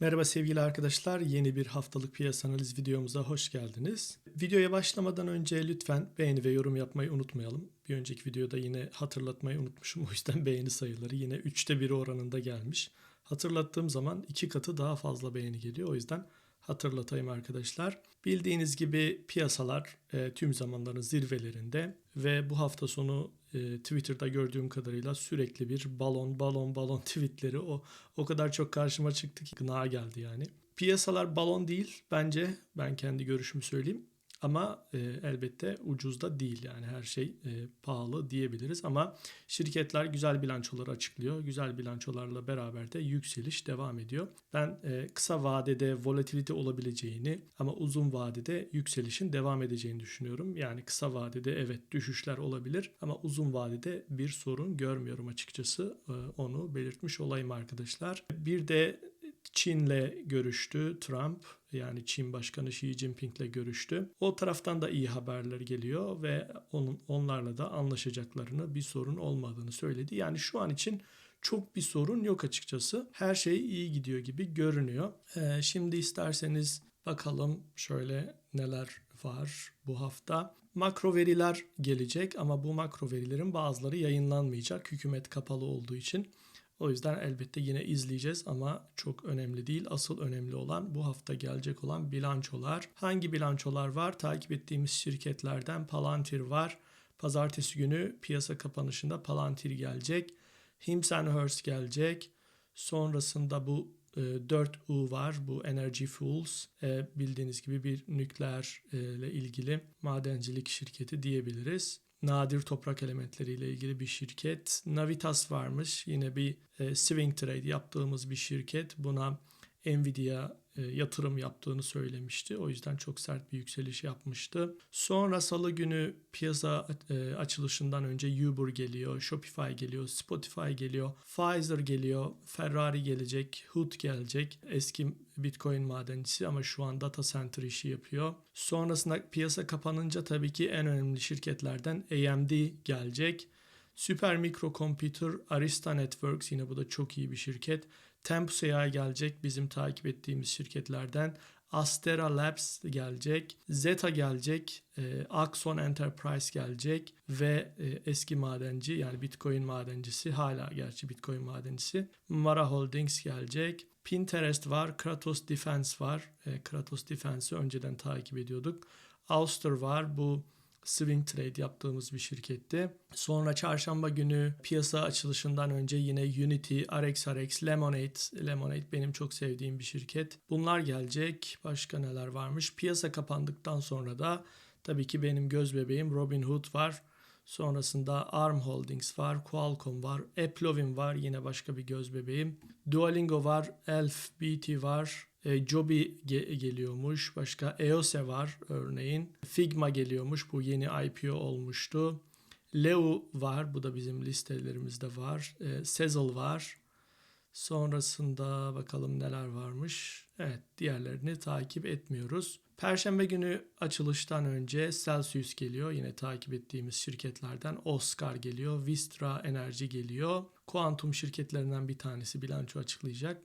Merhaba sevgili arkadaşlar. Yeni bir haftalık piyasa analiz videomuza hoş geldiniz. Videoya başlamadan önce lütfen beğeni ve yorum yapmayı unutmayalım. Bir önceki videoda yine hatırlatmayı unutmuşum. O yüzden beğeni sayıları yine 3'te 1 oranında gelmiş. Hatırlattığım zaman iki katı daha fazla beğeni geliyor. O yüzden hatırlatayım arkadaşlar. Bildiğiniz gibi piyasalar e, tüm zamanların zirvelerinde ve bu hafta sonu e, Twitter'da gördüğüm kadarıyla sürekli bir balon balon balon tweetleri o o kadar çok karşıma çıktı ki gına geldi yani. Piyasalar balon değil bence ben kendi görüşümü söyleyeyim. Ama e, elbette ucuz da değil yani her şey e, pahalı diyebiliriz ama şirketler güzel bilançoları açıklıyor. Güzel bilançolarla beraber de yükseliş devam ediyor. Ben e, kısa vadede volatilite olabileceğini ama uzun vadede yükselişin devam edeceğini düşünüyorum. Yani kısa vadede evet düşüşler olabilir ama uzun vadede bir sorun görmüyorum açıkçası. E, onu belirtmiş olayım arkadaşlar. Bir de Çin'le görüştü Trump yani Çin Başkanı Xi Jinping'le görüştü. O taraftan da iyi haberler geliyor ve onun onlarla da anlaşacaklarını bir sorun olmadığını söyledi. Yani şu an için çok bir sorun yok açıkçası. Her şey iyi gidiyor gibi görünüyor. Ee, şimdi isterseniz bakalım şöyle neler var bu hafta. Makro veriler gelecek ama bu makro verilerin bazıları yayınlanmayacak hükümet kapalı olduğu için. O yüzden elbette yine izleyeceğiz ama çok önemli değil. Asıl önemli olan bu hafta gelecek olan bilançolar. Hangi bilançolar var? Takip ettiğimiz şirketlerden Palantir var. Pazartesi günü piyasa kapanışında Palantir gelecek. Hims Hearst gelecek. Sonrasında bu 4U var. Bu Energy Fuels. E, bildiğiniz gibi bir nükleer e, ile ilgili madencilik şirketi diyebiliriz nadir toprak elementleriyle ilgili bir şirket. Navitas varmış. Yine bir e, swing trade yaptığımız bir şirket. Buna Nvidia yatırım yaptığını söylemişti. O yüzden çok sert bir yükseliş yapmıştı. Sonra salı günü piyasa e, açılışından önce Uber geliyor, Shopify geliyor, Spotify geliyor, Pfizer geliyor, Ferrari gelecek, Hood gelecek. Eski Bitcoin madencisi ama şu an data center işi yapıyor. Sonrasında piyasa kapanınca tabii ki en önemli şirketlerden AMD gelecek. Super Micro Computer, Arista Networks yine bu da çok iyi bir şirket. Tempus AI gelecek bizim takip ettiğimiz şirketlerden. Astera Labs gelecek, Zeta gelecek, e, Axon Enterprise gelecek ve e, eski madenci yani Bitcoin madencisi hala gerçi Bitcoin madencisi Mara Holdings gelecek. Pinterest var, Kratos Defense var. E, Kratos Defense'i önceden takip ediyorduk. Auster var. Bu swing trade yaptığımız bir şirketti. Sonra çarşamba günü piyasa açılışından önce yine Unity, RxRx, Lemonade, Lemonade benim çok sevdiğim bir şirket. Bunlar gelecek. Başka neler varmış? Piyasa kapandıktan sonra da tabii ki benim göz bebeğim Robinhood var. Sonrasında ARM Holdings var, Qualcomm var, Applovin var yine başka bir göz bebeğim. Duolingo var, Elf, BT var, e, Joby ge- geliyormuş. Başka EOSE var örneğin. Figma geliyormuş. Bu yeni IPO olmuştu. Leo var. Bu da bizim listelerimizde var. E, Sezzle var. Sonrasında bakalım neler varmış. Evet diğerlerini takip etmiyoruz. Perşembe günü açılıştan önce Celsius geliyor. Yine takip ettiğimiz şirketlerden Oscar geliyor. Vistra Enerji geliyor. Kuantum şirketlerinden bir tanesi bilanço açıklayacak.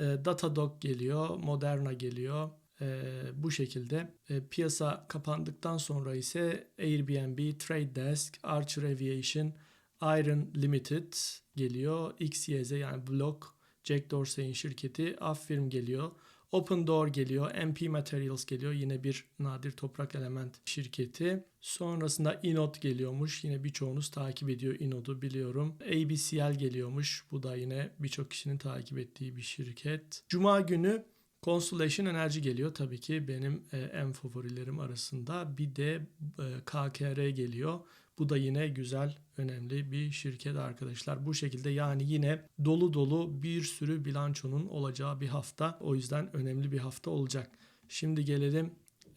E, Datadog geliyor, Moderna geliyor. E, bu şekilde e, piyasa kapandıktan sonra ise Airbnb, Trade Desk, Archer Aviation, Iron Limited geliyor. XYZ yani Block, Jack Dorsey'in şirketi, Affirm geliyor. Open Door geliyor, MP Materials geliyor. Yine bir nadir toprak element şirketi. Sonrasında Inod geliyormuş. Yine birçoğunuz takip ediyor Inod'u biliyorum. ABCL geliyormuş. Bu da yine birçok kişinin takip ettiği bir şirket. Cuma günü Constellation Enerji geliyor tabii ki benim e, en favorilerim arasında. Bir de e, KKR geliyor. Bu da yine güzel, önemli bir şirket arkadaşlar. Bu şekilde yani yine dolu dolu bir sürü bilançonun olacağı bir hafta. O yüzden önemli bir hafta olacak. Şimdi gelelim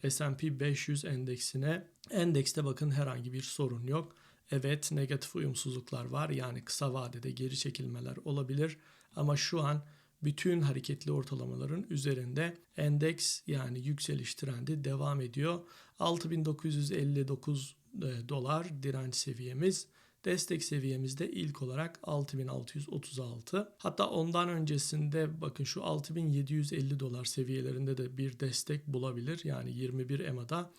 S&P 500 endeksine. Endekste bakın herhangi bir sorun yok. Evet negatif uyumsuzluklar var. Yani kısa vadede geri çekilmeler olabilir. Ama şu an bütün hareketli ortalamaların üzerinde endeks yani yükseliş trendi devam ediyor. 6959 e, dolar direnç seviyemiz. Destek seviyemizde ilk olarak 6636. Hatta ondan öncesinde bakın şu 6750 dolar seviyelerinde de bir destek bulabilir. Yani 21 EMA'da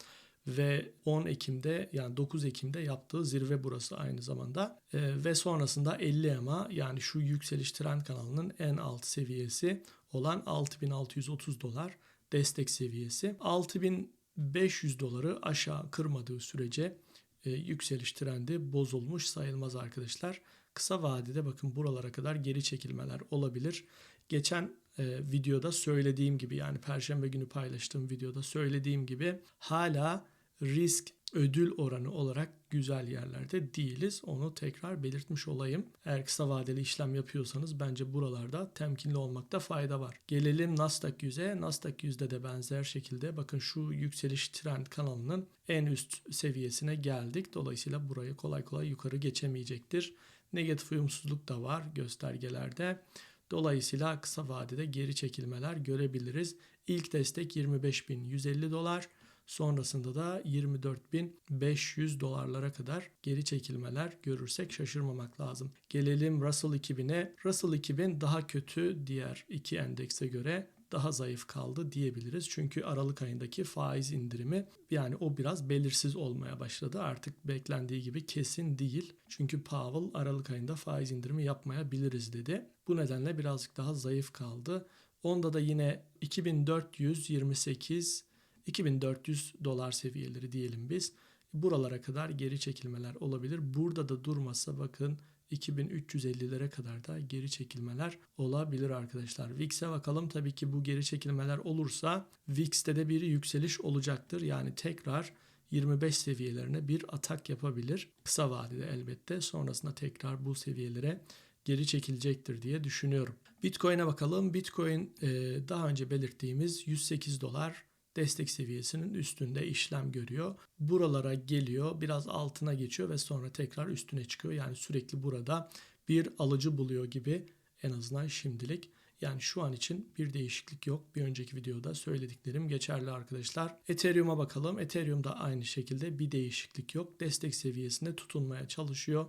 ve 10 Ekim'de yani 9 Ekim'de yaptığı zirve burası aynı zamanda. Ee, ve sonrasında 50 EMA yani şu yükseliş trend kanalının en alt seviyesi olan 6630 dolar destek seviyesi. 6500 doları aşağı kırmadığı sürece e, yükseliş trendi bozulmuş sayılmaz arkadaşlar. Kısa vadede bakın buralara kadar geri çekilmeler olabilir. Geçen e, videoda söylediğim gibi yani perşembe günü paylaştığım videoda söylediğim gibi hala risk ödül oranı olarak güzel yerlerde değiliz. Onu tekrar belirtmiş olayım. Eğer kısa vadeli işlem yapıyorsanız bence buralarda temkinli olmakta fayda var. Gelelim Nasdaq 100'e. Nasdaq 100'de de benzer şekilde bakın şu yükseliş trend kanalının en üst seviyesine geldik. Dolayısıyla burayı kolay kolay yukarı geçemeyecektir. Negatif uyumsuzluk da var göstergelerde. Dolayısıyla kısa vadede geri çekilmeler görebiliriz. İlk destek 25.150 dolar. Sonrasında da 24.500 dolarlara kadar geri çekilmeler görürsek şaşırmamak lazım. Gelelim Russell 2000'e. Russell 2000 daha kötü diğer iki endekse göre daha zayıf kaldı diyebiliriz. Çünkü Aralık ayındaki faiz indirimi yani o biraz belirsiz olmaya başladı. Artık beklendiği gibi kesin değil. Çünkü Powell Aralık ayında faiz indirimi yapmayabiliriz dedi. Bu nedenle birazcık daha zayıf kaldı. Onda da yine 2428 2400 dolar seviyeleri diyelim biz. Buralara kadar geri çekilmeler olabilir. Burada da durmasa bakın 2350'lere kadar da geri çekilmeler olabilir arkadaşlar. VIX'e bakalım. Tabii ki bu geri çekilmeler olursa VIX'te de bir yükseliş olacaktır. Yani tekrar 25 seviyelerine bir atak yapabilir. Kısa vadede elbette. Sonrasında tekrar bu seviyelere geri çekilecektir diye düşünüyorum. Bitcoin'e bakalım. Bitcoin daha önce belirttiğimiz 108 dolar destek seviyesinin üstünde işlem görüyor. Buralara geliyor, biraz altına geçiyor ve sonra tekrar üstüne çıkıyor. Yani sürekli burada bir alıcı buluyor gibi en azından şimdilik. Yani şu an için bir değişiklik yok. Bir önceki videoda söylediklerim geçerli arkadaşlar. Ethereum'a bakalım. Ethereum'da aynı şekilde bir değişiklik yok. Destek seviyesinde tutunmaya çalışıyor.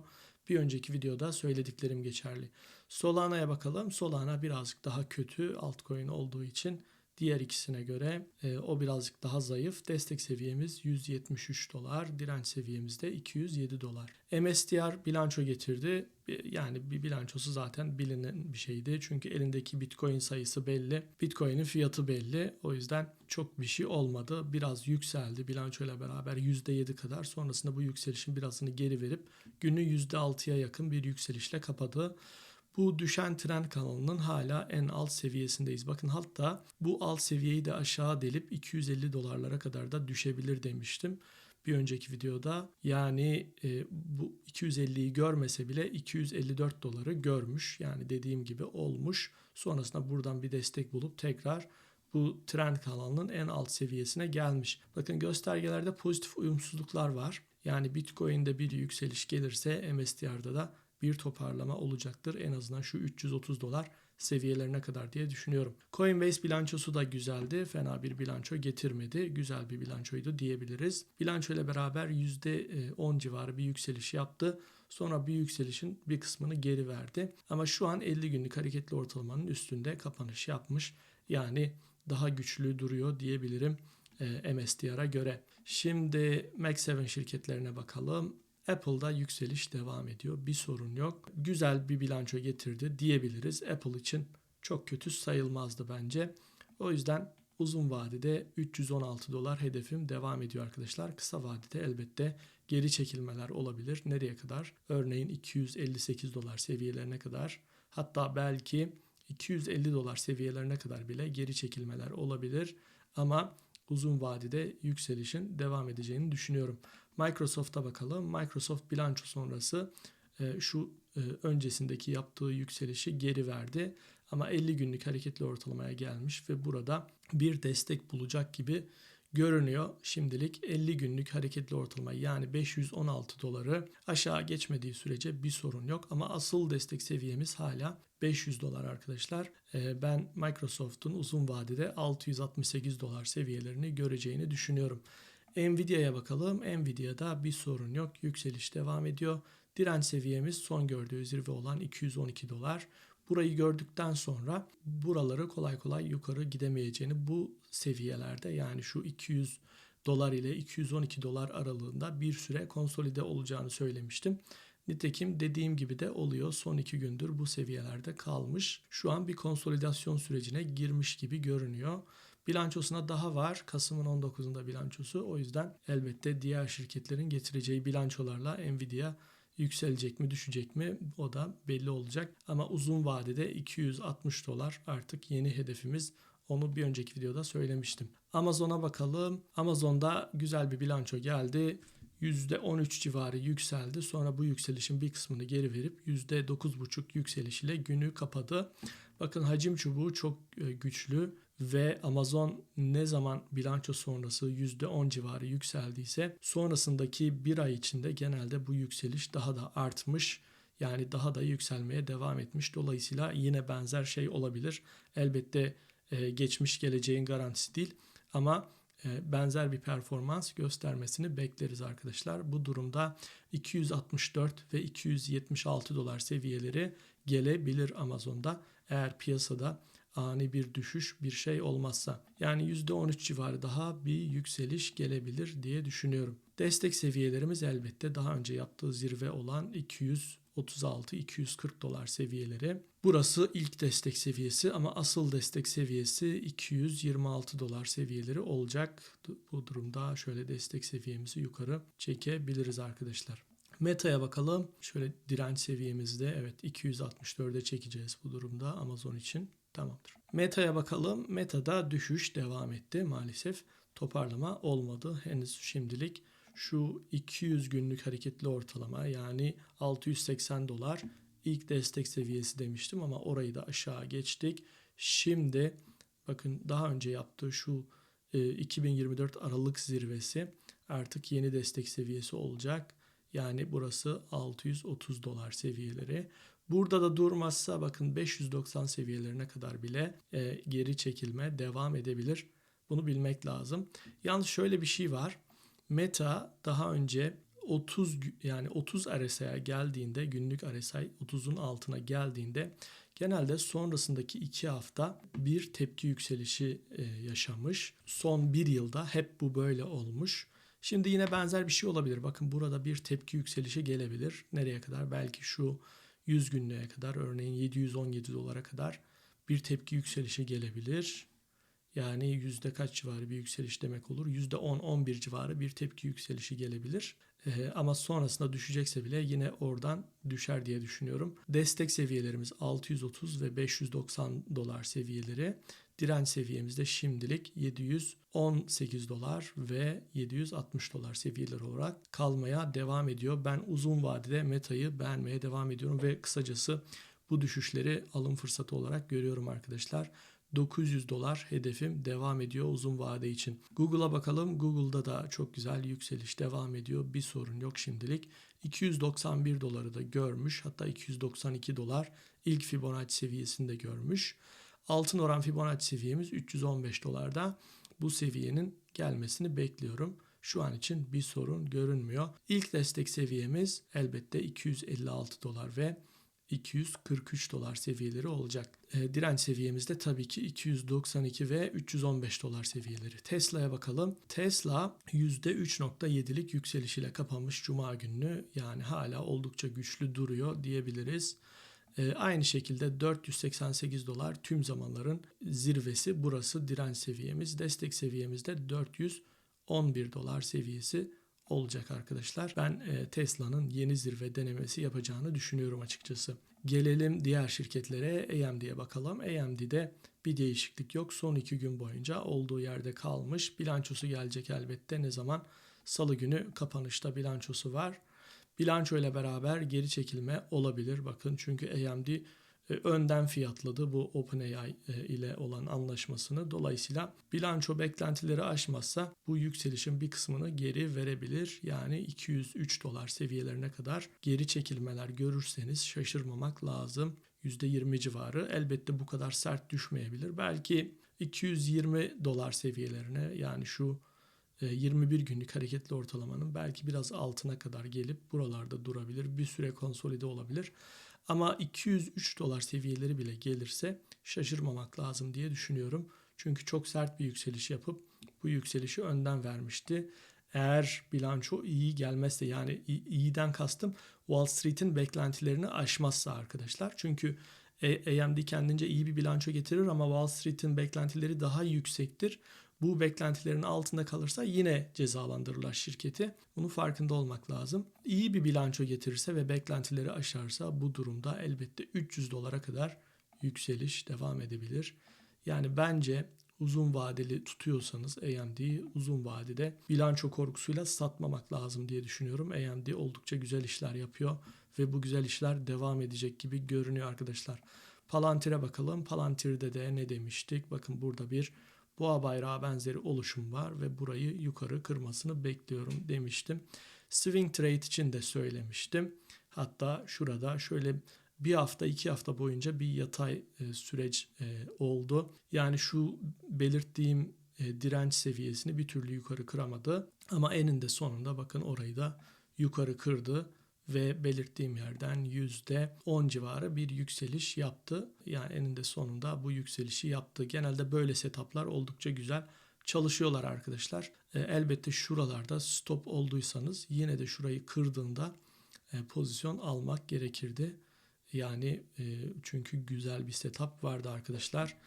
Bir önceki videoda söylediklerim geçerli. Solana'ya bakalım. Solana birazcık daha kötü altcoin olduğu için Diğer ikisine göre e, o birazcık daha zayıf. Destek seviyemiz 173 dolar. Direnç seviyemiz de 207 dolar. MSTR bilanço getirdi. Yani bir bilançosu zaten bilinen bir şeydi. Çünkü elindeki Bitcoin sayısı belli. Bitcoin'in fiyatı belli. O yüzden çok bir şey olmadı. Biraz yükseldi bilançoyla beraber %7 kadar. Sonrasında bu yükselişin birazını geri verip günü %6'ya yakın bir yükselişle kapadı. Bu düşen trend kanalının hala en alt seviyesindeyiz. Bakın hatta bu alt seviyeyi de aşağı delip 250 dolarlara kadar da düşebilir demiştim bir önceki videoda. Yani e, bu 250'yi görmese bile 254 doları görmüş. Yani dediğim gibi olmuş. Sonrasında buradan bir destek bulup tekrar bu trend kanalının en alt seviyesine gelmiş. Bakın göstergelerde pozitif uyumsuzluklar var. Yani Bitcoin'de bir yükseliş gelirse MSTR'da da bir toparlama olacaktır. En azından şu 330 dolar seviyelerine kadar diye düşünüyorum. Coinbase bilançosu da güzeldi. Fena bir bilanço getirmedi. Güzel bir bilançoydu diyebiliriz. Bilanço ile beraber %10 civarı bir yükseliş yaptı. Sonra bir yükselişin bir kısmını geri verdi. Ama şu an 50 günlük hareketli ortalamanın üstünde kapanış yapmış. Yani daha güçlü duruyor diyebilirim e, MSTR'a göre. Şimdi Max 7 şirketlerine bakalım. Apple'da yükseliş devam ediyor. Bir sorun yok. Güzel bir bilanço getirdi diyebiliriz. Apple için çok kötü sayılmazdı bence. O yüzden uzun vadede 316 dolar hedefim devam ediyor arkadaşlar. Kısa vadede elbette geri çekilmeler olabilir. Nereye kadar? Örneğin 258 dolar seviyelerine kadar. Hatta belki 250 dolar seviyelerine kadar bile geri çekilmeler olabilir. Ama uzun vadede yükselişin devam edeceğini düşünüyorum. Microsoft'a bakalım. Microsoft bilanço sonrası e, şu e, öncesindeki yaptığı yükselişi geri verdi. Ama 50 günlük hareketli ortalamaya gelmiş ve burada bir destek bulacak gibi görünüyor. Şimdilik 50 günlük hareketli ortalama yani 516 doları aşağı geçmediği sürece bir sorun yok. Ama asıl destek seviyemiz hala 500 dolar arkadaşlar. E, ben Microsoft'un uzun vadede 668 dolar seviyelerini göreceğini düşünüyorum. Nvidia'ya bakalım. Nvidia'da bir sorun yok. Yükseliş devam ediyor. Direnç seviyemiz son gördüğü zirve olan 212 dolar. Burayı gördükten sonra buraları kolay kolay yukarı gidemeyeceğini bu seviyelerde yani şu 200 dolar ile 212 dolar aralığında bir süre konsolide olacağını söylemiştim. Nitekim dediğim gibi de oluyor. Son iki gündür bu seviyelerde kalmış. Şu an bir konsolidasyon sürecine girmiş gibi görünüyor. Bilançosuna daha var. Kasım'ın 19'unda bilançosu. O yüzden elbette diğer şirketlerin getireceği bilançolarla Nvidia yükselecek mi düşecek mi o da belli olacak. Ama uzun vadede 260 dolar artık yeni hedefimiz. Onu bir önceki videoda söylemiştim. Amazon'a bakalım. Amazon'da güzel bir bilanço geldi. %13 civarı yükseldi. Sonra bu yükselişin bir kısmını geri verip %9,5 yükseliş ile günü kapadı. Bakın hacim çubuğu çok e, güçlü ve Amazon ne zaman bilanço sonrası %10 civarı yükseldiyse sonrasındaki bir ay içinde genelde bu yükseliş daha da artmış. Yani daha da yükselmeye devam etmiş. Dolayısıyla yine benzer şey olabilir. Elbette e, geçmiş geleceğin garantisi değil ama e, benzer bir performans göstermesini bekleriz arkadaşlar. Bu durumda 264 ve 276 dolar seviyeleri gelebilir Amazon'da eğer piyasada ani bir düşüş bir şey olmazsa. Yani %13 civarı daha bir yükseliş gelebilir diye düşünüyorum. Destek seviyelerimiz elbette daha önce yaptığı zirve olan 200 36-240 dolar seviyeleri. Burası ilk destek seviyesi ama asıl destek seviyesi 226 dolar seviyeleri olacak. Bu durumda şöyle destek seviyemizi yukarı çekebiliriz arkadaşlar. Meta'ya bakalım. Şöyle direnç seviyemizde evet 264'e çekeceğiz bu durumda Amazon için. Tamamdır. Meta'ya bakalım. Meta'da düşüş devam etti maalesef. Toparlama olmadı henüz şimdilik şu 200 günlük hareketli ortalama yani 680 dolar ilk destek seviyesi demiştim ama orayı da aşağı geçtik. Şimdi bakın daha önce yaptığı şu 2024 e, Aralık zirvesi artık yeni destek seviyesi olacak. Yani burası 630 dolar seviyeleri. Burada da durmazsa bakın 590 seviyelerine kadar bile e, geri çekilme devam edebilir. Bunu bilmek lazım. Yalnız şöyle bir şey var. Meta daha önce 30 yani 30 RSI'ye geldiğinde günlük RSI 30'un altına geldiğinde genelde sonrasındaki 2 hafta bir tepki yükselişi e, yaşamış. Son bir yılda hep bu böyle olmuş. Şimdi yine benzer bir şey olabilir. Bakın burada bir tepki yükselişi gelebilir. Nereye kadar? Belki şu 100 günlüğe kadar örneğin 717 dolara kadar bir tepki yükselişi gelebilir. Yani yüzde kaç civarı bir yükseliş demek olur? Yüzde 10-11 civarı bir tepki yükselişi gelebilir. Ee, ama sonrasında düşecekse bile yine oradan düşer diye düşünüyorum. Destek seviyelerimiz 630 ve 590 dolar seviyeleri. Direnç seviyemizde şimdilik 718 dolar ve 760 dolar seviyeleri olarak kalmaya devam ediyor. Ben uzun vadede Meta'yı beğenmeye devam ediyorum ve kısacası bu düşüşleri alım fırsatı olarak görüyorum arkadaşlar. 900 dolar hedefim devam ediyor uzun vade için. Google'a bakalım. Google'da da çok güzel yükseliş devam ediyor. Bir sorun yok şimdilik. 291 doları da görmüş. Hatta 292 dolar ilk Fibonacci seviyesinde görmüş. Altın oran Fibonacci seviyemiz 315 dolarda. Bu seviyenin gelmesini bekliyorum. Şu an için bir sorun görünmüyor. İlk destek seviyemiz elbette 256 dolar ve 243 dolar seviyeleri olacak. E, direnç seviyemizde tabii ki 292 ve 315 dolar seviyeleri. Tesla'ya bakalım. Tesla %3.7'lik yükselişiyle kapanmış cuma gününü yani hala oldukça güçlü duruyor diyebiliriz. E, aynı şekilde 488 dolar tüm zamanların zirvesi burası direnç seviyemiz. Destek seviyemizde 411 dolar seviyesi olacak arkadaşlar. Ben e, Tesla'nın yeni zirve denemesi yapacağını düşünüyorum açıkçası. Gelelim diğer şirketlere AMD'ye bakalım. AMD'de bir değişiklik yok. Son iki gün boyunca olduğu yerde kalmış. Bilançosu gelecek elbette. Ne zaman? Salı günü kapanışta bilançosu var. Bilanço ile beraber geri çekilme olabilir. Bakın çünkü AMD e, önden fiyatladı bu OpenAI e, ile olan anlaşmasını. Dolayısıyla bilanço beklentileri aşmazsa bu yükselişin bir kısmını geri verebilir. Yani 203 dolar seviyelerine kadar geri çekilmeler görürseniz şaşırmamak lazım. %20 civarı elbette bu kadar sert düşmeyebilir. Belki 220 dolar seviyelerine yani şu 21 günlük hareketli ortalamanın belki biraz altına kadar gelip buralarda durabilir. Bir süre konsolide olabilir. Ama 203 dolar seviyeleri bile gelirse şaşırmamak lazım diye düşünüyorum. Çünkü çok sert bir yükseliş yapıp bu yükselişi önden vermişti. Eğer bilanço iyi gelmezse yani iyiden kastım Wall Street'in beklentilerini aşmazsa arkadaşlar. Çünkü A- AMD kendince iyi bir bilanço getirir ama Wall Street'in beklentileri daha yüksektir. Bu beklentilerin altında kalırsa yine cezalandırırlar şirketi. Bunun farkında olmak lazım. İyi bir bilanço getirirse ve beklentileri aşarsa bu durumda elbette 300 dolara kadar yükseliş devam edebilir. Yani bence uzun vadeli tutuyorsanız AMD'yi uzun vadede bilanço korkusuyla satmamak lazım diye düşünüyorum. AMD oldukça güzel işler yapıyor ve bu güzel işler devam edecek gibi görünüyor arkadaşlar. Palantir'e bakalım. Palantir'de de ne demiştik? Bakın burada bir boğa bayrağı benzeri oluşum var ve burayı yukarı kırmasını bekliyorum demiştim. Swing trade için de söylemiştim. Hatta şurada şöyle bir hafta iki hafta boyunca bir yatay e, süreç e, oldu. Yani şu belirttiğim e, direnç seviyesini bir türlü yukarı kıramadı. Ama eninde sonunda bakın orayı da yukarı kırdı ve belirttiğim yerden %10 civarı bir yükseliş yaptı. Yani eninde sonunda bu yükselişi yaptı. Genelde böyle setuplar oldukça güzel çalışıyorlar arkadaşlar. E, elbette şuralarda stop olduysanız yine de şurayı kırdığında e, pozisyon almak gerekirdi. Yani e, çünkü güzel bir setup vardı arkadaşlar.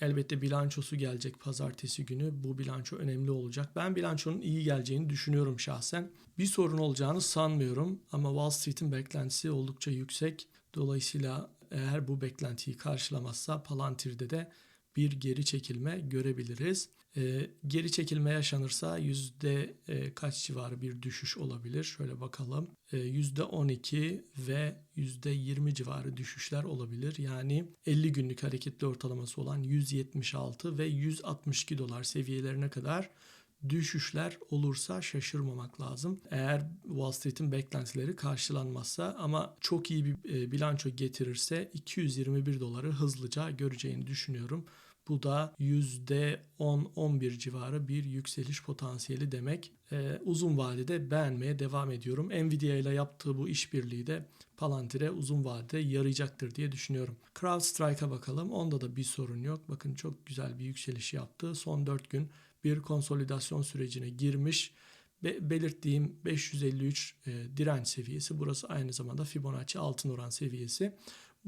Elbette bilançosu gelecek pazartesi günü. Bu bilanço önemli olacak. Ben bilançonun iyi geleceğini düşünüyorum şahsen. Bir sorun olacağını sanmıyorum ama Wall Street'in beklentisi oldukça yüksek. Dolayısıyla eğer bu beklentiyi karşılamazsa Palantir'de de bir geri çekilme görebiliriz. E, geri çekilme yaşanırsa yüzde e, kaç civarı bir düşüş olabilir? Şöyle bakalım. E, yüzde 12 ve yüzde 20 civarı düşüşler olabilir. Yani 50 günlük hareketli ortalaması olan 176 ve 162 dolar seviyelerine kadar düşüşler olursa şaşırmamak lazım. Eğer Wall Street'in beklentileri karşılanmazsa ama çok iyi bir e, bilanço getirirse 221 doları hızlıca göreceğini düşünüyorum. Bu da %10-11 civarı bir yükseliş potansiyeli demek. Ee, uzun vadede beğenmeye devam ediyorum. Nvidia ile yaptığı bu işbirliği de Palantir'e uzun vadede yarayacaktır diye düşünüyorum. CrowdStrike'a bakalım. Onda da bir sorun yok. Bakın çok güzel bir yükseliş yaptı. Son 4 gün bir konsolidasyon sürecine girmiş. Be- belirttiğim 553 e, direnç seviyesi. Burası aynı zamanda Fibonacci altın oran seviyesi.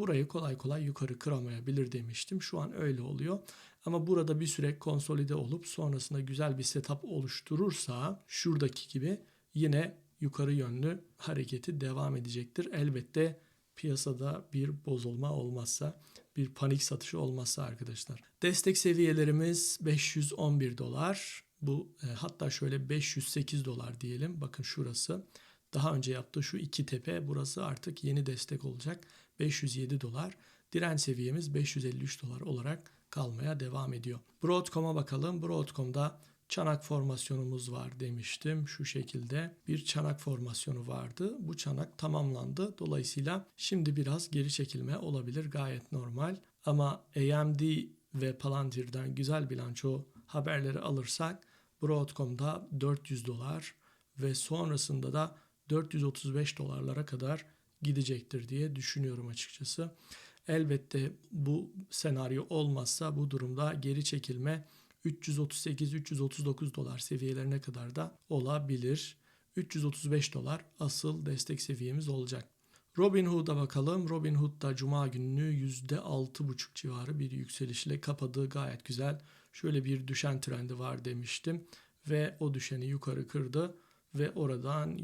Burayı kolay kolay yukarı kıramayabilir demiştim. Şu an öyle oluyor. Ama burada bir süre konsolide olup sonrasında güzel bir setup oluşturursa şuradaki gibi yine yukarı yönlü hareketi devam edecektir. Elbette piyasada bir bozulma olmazsa, bir panik satışı olmazsa arkadaşlar. Destek seviyelerimiz 511 dolar. Bu e, hatta şöyle 508 dolar diyelim. Bakın şurası. Daha önce yaptığı şu iki tepe burası artık yeni destek olacak. 507 dolar. Direnç seviyemiz 553 dolar olarak kalmaya devam ediyor. Broadcom'a bakalım. Broadcom'da çanak formasyonumuz var demiştim. Şu şekilde bir çanak formasyonu vardı. Bu çanak tamamlandı. Dolayısıyla şimdi biraz geri çekilme olabilir. Gayet normal. Ama AMD ve Palantir'den güzel bilanço haberleri alırsak Broadcom'da 400 dolar ve sonrasında da 435 dolarlara kadar gidecektir diye düşünüyorum açıkçası. Elbette bu senaryo olmazsa bu durumda geri çekilme 338-339 dolar seviyelerine kadar da olabilir. 335 dolar asıl destek seviyemiz olacak. Robinhood'a bakalım. Robinhood da cuma gününü %6,5 civarı bir yükselişle kapadı. Gayet güzel. Şöyle bir düşen trendi var demiştim. Ve o düşeni yukarı kırdı. Ve oradan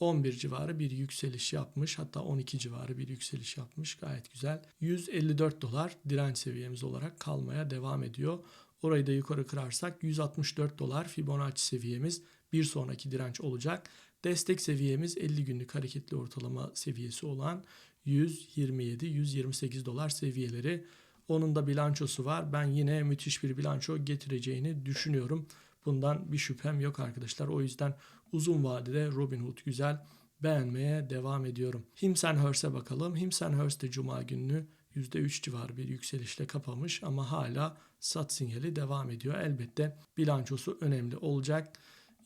%11 civarı bir yükseliş yapmış. Hatta 12 civarı bir yükseliş yapmış. Gayet güzel. 154 dolar direnç seviyemiz olarak kalmaya devam ediyor. Orayı da yukarı kırarsak 164 dolar Fibonacci seviyemiz bir sonraki direnç olacak. Destek seviyemiz 50 günlük hareketli ortalama seviyesi olan 127-128 dolar seviyeleri. Onun da bilançosu var. Ben yine müthiş bir bilanço getireceğini düşünüyorum. Bundan bir şüphem yok arkadaşlar. O yüzden uzun vadede Robinhood güzel beğenmeye devam ediyorum. Himsen Hearst'e bakalım. Himsen Hearst de cuma gününü %3 civarı bir yükselişle kapamış ama hala sat sinyali devam ediyor. Elbette bilançosu önemli olacak.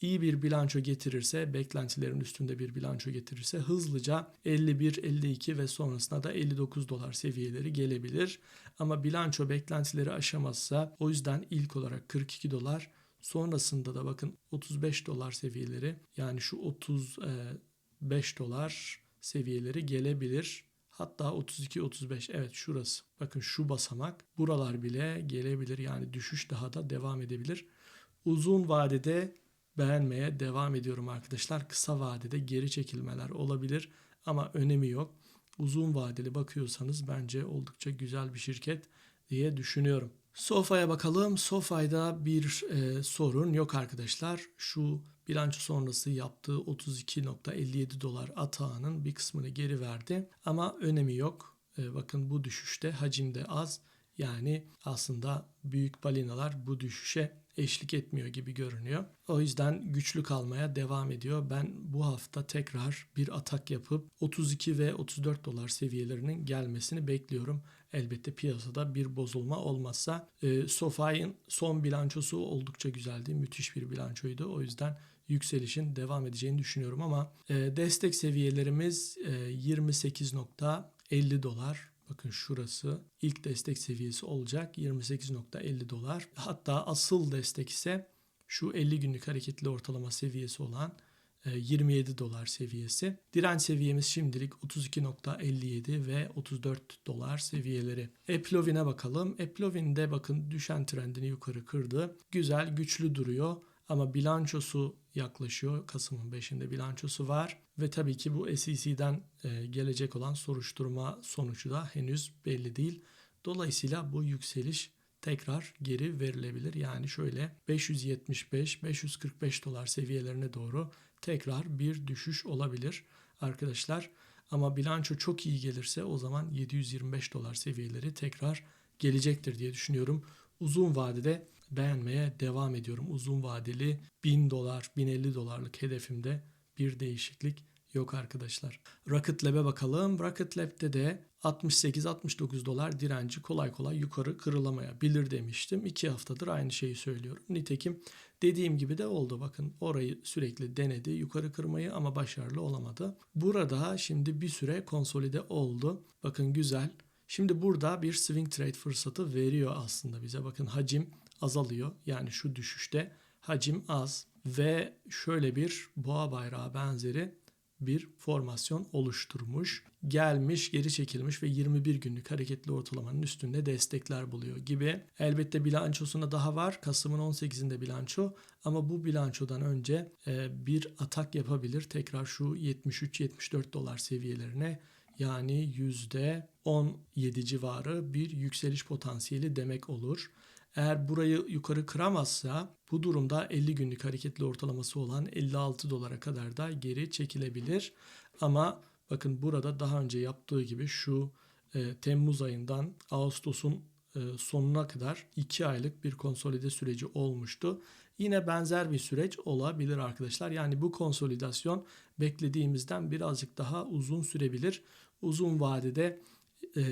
İyi bir bilanço getirirse, beklentilerin üstünde bir bilanço getirirse hızlıca 51, 52 ve sonrasında da 59 dolar seviyeleri gelebilir. Ama bilanço beklentileri aşamazsa o yüzden ilk olarak 42 dolar sonrasında da bakın 35 dolar seviyeleri yani şu 35 dolar seviyeleri gelebilir. Hatta 32-35 evet şurası. Bakın şu basamak. Buralar bile gelebilir. Yani düşüş daha da devam edebilir. Uzun vadede beğenmeye devam ediyorum arkadaşlar. Kısa vadede geri çekilmeler olabilir ama önemi yok. Uzun vadeli bakıyorsanız bence oldukça güzel bir şirket diye düşünüyorum. Sofa'ya bakalım. Sofa'da bir e, sorun yok arkadaşlar. Şu bilanço sonrası yaptığı 32.57 dolar atağının bir kısmını geri verdi. Ama önemi yok. E, bakın bu düşüşte hacimde az. Yani aslında büyük balinalar bu düşüşe eşlik etmiyor gibi görünüyor. O yüzden güçlü kalmaya devam ediyor. Ben bu hafta tekrar bir atak yapıp 32 ve 34 dolar seviyelerinin gelmesini bekliyorum. Elbette piyasada bir bozulma olmazsa. E, SoFi'nin son bilançosu oldukça güzeldi. Müthiş bir bilançoydu. O yüzden yükselişin devam edeceğini düşünüyorum ama e, destek seviyelerimiz e, 28.50 dolar. Bakın şurası ilk destek seviyesi olacak 28.50 dolar. Hatta asıl destek ise şu 50 günlük hareketli ortalama seviyesi olan 27 dolar seviyesi. Direnç seviyemiz şimdilik 32.57 ve 34 dolar seviyeleri. Eplovin'e bakalım. Eplovin'de bakın düşen trendini yukarı kırdı. Güzel, güçlü duruyor. Ama bilançosu yaklaşıyor. Kasım'ın 5'inde bilançosu var. Ve tabii ki bu SEC'den e, gelecek olan soruşturma sonucu da henüz belli değil. Dolayısıyla bu yükseliş tekrar geri verilebilir. Yani şöyle 575-545 dolar seviyelerine doğru tekrar bir düşüş olabilir arkadaşlar. Ama bilanço çok iyi gelirse o zaman 725 dolar seviyeleri tekrar gelecektir diye düşünüyorum. Uzun vadede beğenmeye devam ediyorum. Uzun vadeli 1000 dolar, 1050 dolarlık hedefimde bir değişiklik yok arkadaşlar. Rocket Lab'e bakalım. Rocket Lab'de de 68-69 dolar direnci kolay kolay yukarı kırılamayabilir demiştim. 2 haftadır aynı şeyi söylüyorum. Nitekim dediğim gibi de oldu. Bakın orayı sürekli denedi yukarı kırmayı ama başarılı olamadı. Burada şimdi bir süre konsolide oldu. Bakın güzel. Şimdi burada bir swing trade fırsatı veriyor aslında bize. Bakın hacim azalıyor. Yani şu düşüşte hacim az ve şöyle bir boğa bayrağı benzeri bir formasyon oluşturmuş. Gelmiş, geri çekilmiş ve 21 günlük hareketli ortalamanın üstünde destekler buluyor gibi. Elbette bilançosunda daha var. Kasım'ın 18'inde bilanço ama bu bilançodan önce e, bir atak yapabilir. Tekrar şu 73-74 dolar seviyelerine yani %17 civarı bir yükseliş potansiyeli demek olur. Eğer burayı yukarı kıramazsa bu durumda 50 günlük hareketli ortalaması olan 56 dolara kadar da geri çekilebilir. Ama bakın burada daha önce yaptığı gibi şu e, Temmuz ayından Ağustos'un e, sonuna kadar 2 aylık bir konsolide süreci olmuştu. Yine benzer bir süreç olabilir arkadaşlar. Yani bu konsolidasyon beklediğimizden birazcık daha uzun sürebilir. Uzun vadede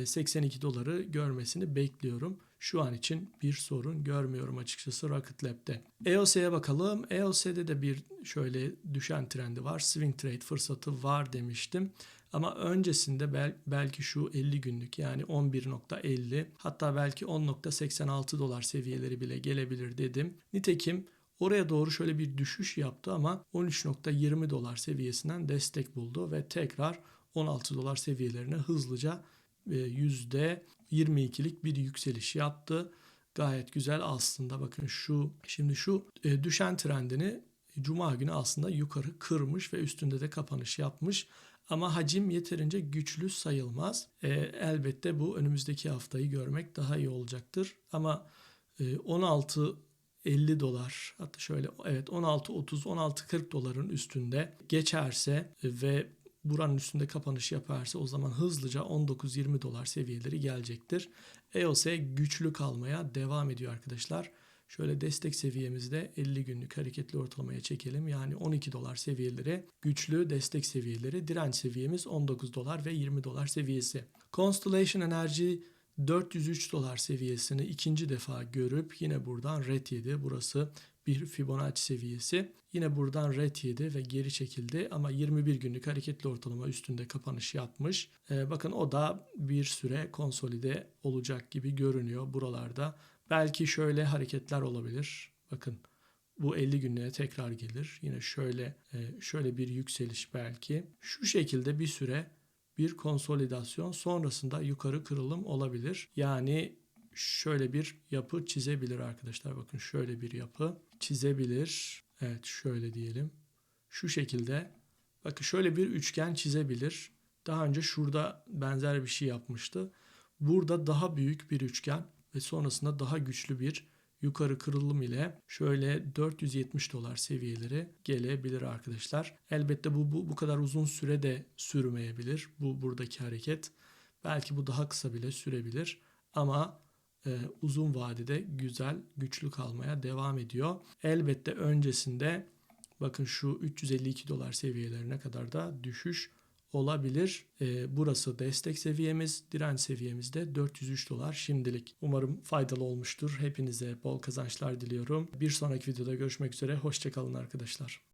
82 e, doları görmesini bekliyorum. Şu an için bir sorun görmüyorum açıkçası Rocket Lab'de. EOS'e bakalım. EOS'de de bir şöyle düşen trendi var. Swing trade fırsatı var demiştim. Ama öncesinde bel, belki şu 50 günlük yani 11.50 hatta belki 10.86 dolar seviyeleri bile gelebilir dedim. Nitekim Oraya doğru şöyle bir düşüş yaptı ama 13.20 dolar seviyesinden destek buldu ve tekrar 16 dolar seviyelerine hızlıca %22'lik e, bir yükseliş yaptı. Gayet güzel aslında bakın şu şimdi şu e, düşen trendini Cuma günü aslında yukarı kırmış ve üstünde de kapanış yapmış. Ama hacim yeterince güçlü sayılmaz. E, elbette bu önümüzdeki haftayı görmek daha iyi olacaktır. Ama e, 16 50 dolar hatta şöyle evet 16 30 16 40 doların üstünde geçerse ve buranın üstünde kapanış yaparsa o zaman hızlıca 19-20 dolar seviyeleri gelecektir. EOS güçlü kalmaya devam ediyor arkadaşlar. Şöyle destek seviyemizde 50 günlük hareketli ortalamaya çekelim. Yani 12 dolar seviyeleri güçlü destek seviyeleri. Direnç seviyemiz 19 dolar ve 20 dolar seviyesi. Constellation Enerji 403 dolar seviyesini ikinci defa görüp yine buradan red yedi. Burası bir Fibonacci seviyesi. Yine buradan red yedi ve geri çekildi ama 21 günlük hareketli ortalama üstünde kapanış yapmış. Ee, bakın o da bir süre konsolide olacak gibi görünüyor buralarda. Belki şöyle hareketler olabilir. Bakın bu 50 günlüğe tekrar gelir. Yine şöyle e, şöyle bir yükseliş belki. Şu şekilde bir süre bir konsolidasyon sonrasında yukarı kırılım olabilir. Yani şöyle bir yapı çizebilir arkadaşlar. Bakın şöyle bir yapı çizebilir. Evet şöyle diyelim. Şu şekilde bakın şöyle bir üçgen çizebilir. Daha önce şurada benzer bir şey yapmıştı. Burada daha büyük bir üçgen ve sonrasında daha güçlü bir yukarı kırılım ile şöyle 470 dolar seviyeleri gelebilir arkadaşlar. Elbette bu, bu bu kadar uzun süre de sürmeyebilir. Bu buradaki hareket. Belki bu daha kısa bile sürebilir ama e, uzun vadede güzel güçlü kalmaya devam ediyor. Elbette öncesinde bakın şu 352 dolar seviyelerine kadar da düşüş olabilir. E, burası destek seviyemiz, direnç seviyemiz de 403 dolar şimdilik. Umarım faydalı olmuştur. Hepinize bol kazançlar diliyorum. Bir sonraki videoda görüşmek üzere. Hoşçakalın arkadaşlar.